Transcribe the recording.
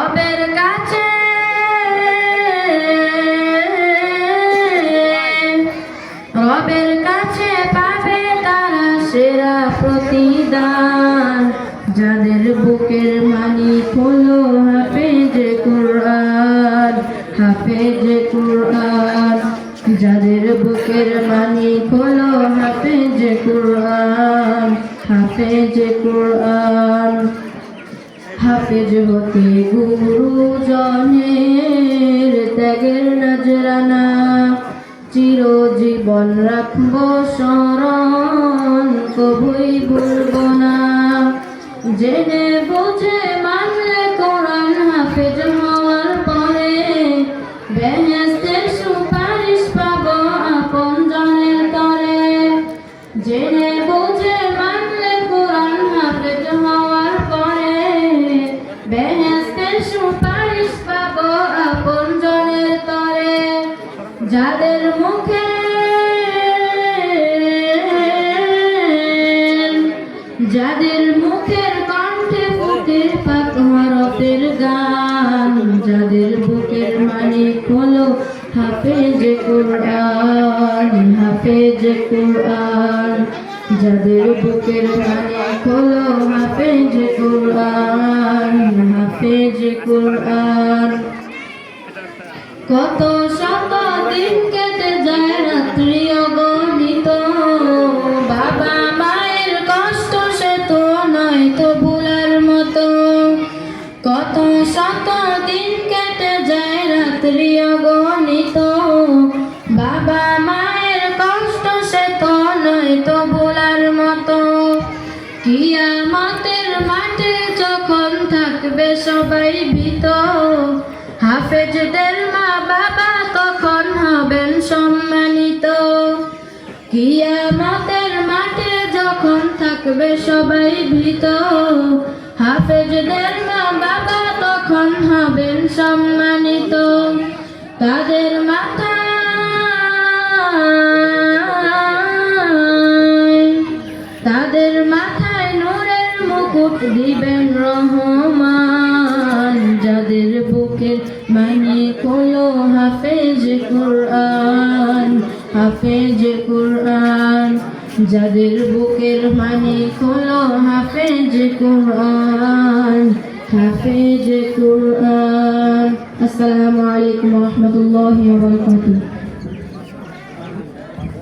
রবের কাছে। রবের কাছে পাবে তারা সেরা প্রতিদান। যাদের বুকের মালিক হলো হাফেজ কুরআন হাফেজ কুরআন। যাদের বুকের মালিক হলো হাফেজ কুরআন হাফেজ কুরআন। হাফেজ হতে গুরুজনের ত্যাগের নজরানা। চিরজীবন রাখব স্মরণ কবুই ভুলব না। জেনে বুঝে মানলে কোরআন হাফেজ হওয়ার পরে বেহেস্তের সুপারিশ যাদের মুখে যাদের মুখের কণ্ঠে ফুটে পাক হরফের গান, যাদের বুকের মালিক হলো হাফেজ কুরআন হাফেজ কুরআন, যাদের বুকের মালিক হলো হাফেজ কুরআন হাফেজ কুরআন। কত দিন কেটে যায় রাত্রি বাবা মায়ের কষ্ট মতো। কত শত কেটে যায় রাত্রি বাবা মায়ের কষ্ট নয় তো মতো। মাঠে থাকবে সবাই ভীত। হাফেজদের মা বাবা তখন কিয়ামতের মাঠে যখন থাকবে সবাই ভীত, হাফেজদের মা বাবা তখন হবেন সম্মানিত। তাদের মাথায় তাদের মাথায় নূরের মুকুট দিবেন রহমান, যাদের বুকের হলো হাফেজ কুরআন হাফেজ কুরআন। যাদের বুকের হলো হাফেজ কুরআন হাফেজ কুরআন। আসসালামু আলাইকুম ওয়া রাহমাতুল্লাহি ওয়া বারাকাতুহু।